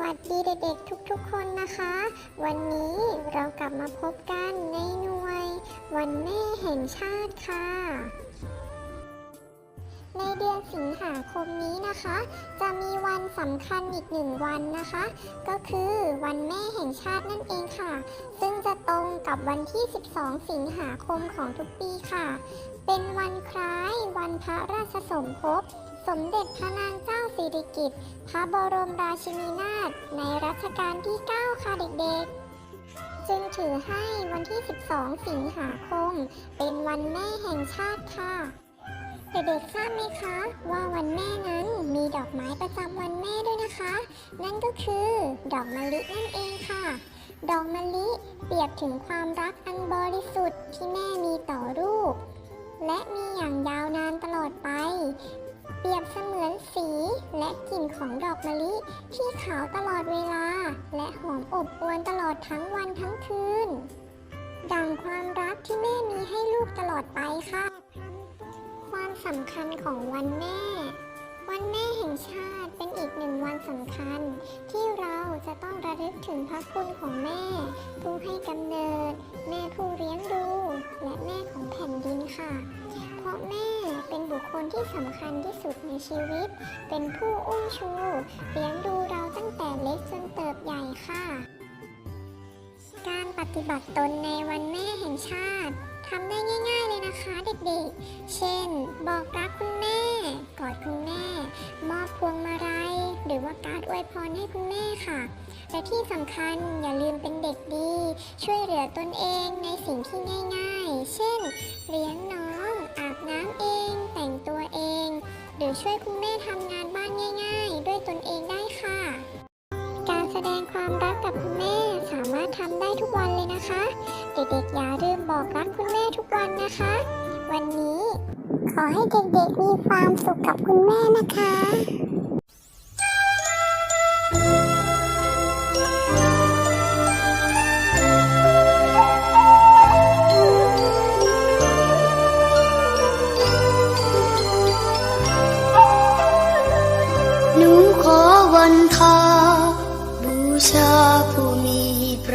วัสดีเด็กๆ ทุกๆ คนนะคะ วันนี้เรากลับมาพบกันในหน่วย วันแม่แห่งชาติค่ะ ในเดือนสิงหาคมนี้นะคะ จะมีวันสำคัญอีกหนึ่งวันนะคะ ก็คือวันแม่แห่งชาตินั่นเองค่ะ ซึ่งจะตรงกับวันที่ 12 สิงหาคมของทุกปีค่ะ เป็นวันคล้ายวันพระราชสมภพสมเด็จพระนางเจ้า สิริกิติ์พระบรมราชินีนาถในรัชกาลที่ 9 ค่ะเด็กๆ จึงถือให้วันที่ 12 สิงหาคม เป็นวันแม่แห่งชาติค่ะ เด็กๆทราบไหมคะ ว่าวันแม่นั้นมีดอกไม้ประจำวันแม่ด้วยนะคะ นั่นก็คือดอกมะลินั่นเองค่ะ ดอกมะลิเปรียบถึงความรักอันบริสุทธิ์ที่แม่มีต่อลูกและมีอย่างยาวนานตลอดไป เปรียบเสมือนสี และกลิ่นของดอกมะลิที่ขาวตลอดเวลา และหอมอบอวลตลอดทั้งวันทั้งคืน ดังความรักที่แม่มีให้ลูกตลอดไปค่ะ ความสำคัญของวันแม่ วันแม่แห่งชาติเป็นอีกหนึ่งวันสำคัญ ที่เราจะต้องระลึกถึงพระคุณของแม่ ผู้ให้กำเนิด นที่สำคัญที่สุดในชีวิต เป็นผู้อุ้มชูเลี้ยงดูเราตั้งแต่เล็กจนเติบใหญ่ค่ะ การปฏิบัติตนในวันแม่แห่งชาติทำได้ง่ายๆเลยนะคะเด็กๆ เช่น บอกรักคุณแม่ กอดคุณแม่ มอบพวงมาลัยหรือว่าการดอวยพรให้คุณแม่ค่ะ และที่สำคัญอย่าลืมเป็นเด็กดี ช่วยเหลือตนเองในสิ่งที่ง่ายๆ เช่น เลี้ยงน้อง อาบน้ำเอง รือช่วยคุณแม่ทำงานบ้านง่าย ๆ ด้วยตนเองได้ค่ะ การแสดงความรักกับคุณแม่สามารถทำได้ทุกวันเลยนะคะ เด็กๆอย่าลืมบอกรักคุณแม่ทุกวันนะคะ วันนี้ ขอให้เด็กๆมีความสุขกับคุณแม่นะคะ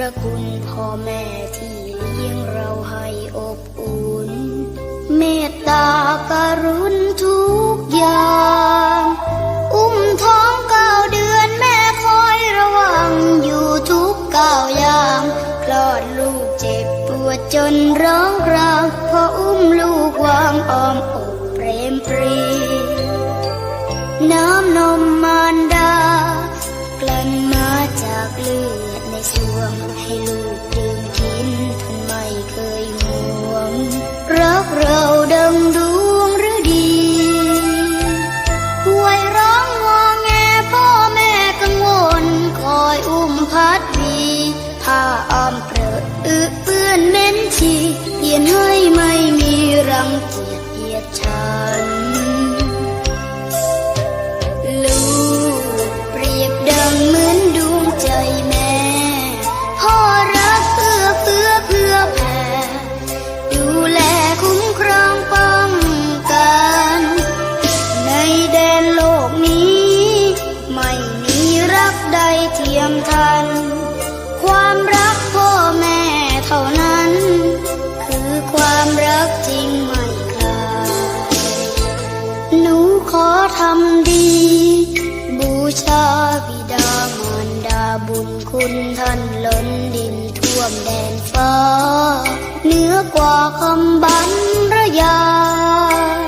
ระคุณพ่อแม่ที่เลี้ยงเราให้อบอุ่น เมตตาการุณทุกอย่าง อุ้มท้องเก้าเดือนแม่คอยระวังอยู่ทุกก้าวยามคลอดลูกเจ็บปวดจนร้องรางพออุ้มลูกวางอ้อมอกเปรมปรี น้ำนม พัดวีผ้าอ้อมเปรอะอึเปื้อนเหม็นชีเยียนให้ไม่มีรังเกียจเกียดชัน ทำดี บูชาบิดามารดาบุญคุณท่านล้นดินท่วมแดนฟ้าเหนือกว่าคำบรรยาย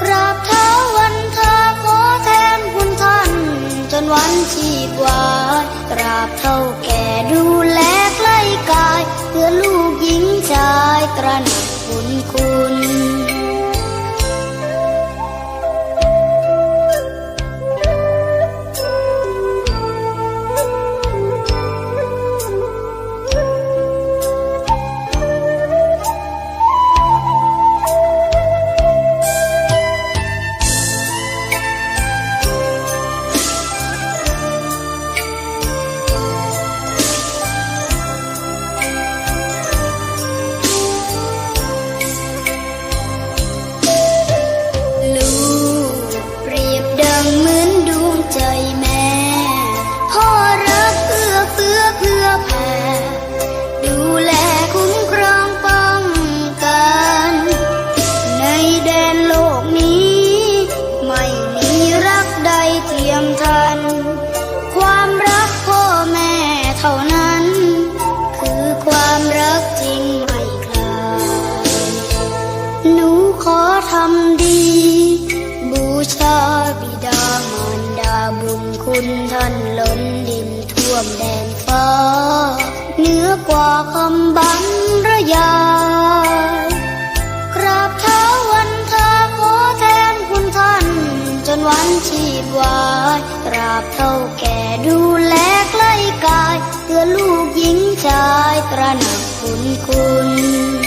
กราบเท้าวันทาขอแทนคุณท่าน จนวันชีพวายกราบเท่าแก่ดูแลใกล้กายเพื่อลูกหญิงชายตระหนักบุญคุณ ยงกัน ความรักพ่อแม่เท่านั้น คือความรักจริงไม่คลายหนูขอทำดี บูชาบิดามารดาบุญคุณท่านล้นดินท่วมแดนฟ้าเหนือกว่าคำบรรยายกราบเท้าวันเธอขอแทนคุณท่านจนวันชีพวา บเท่าแก่ดูแลใกล้กายเพื่อลูกหญิงชายตระหนักคุณคุณ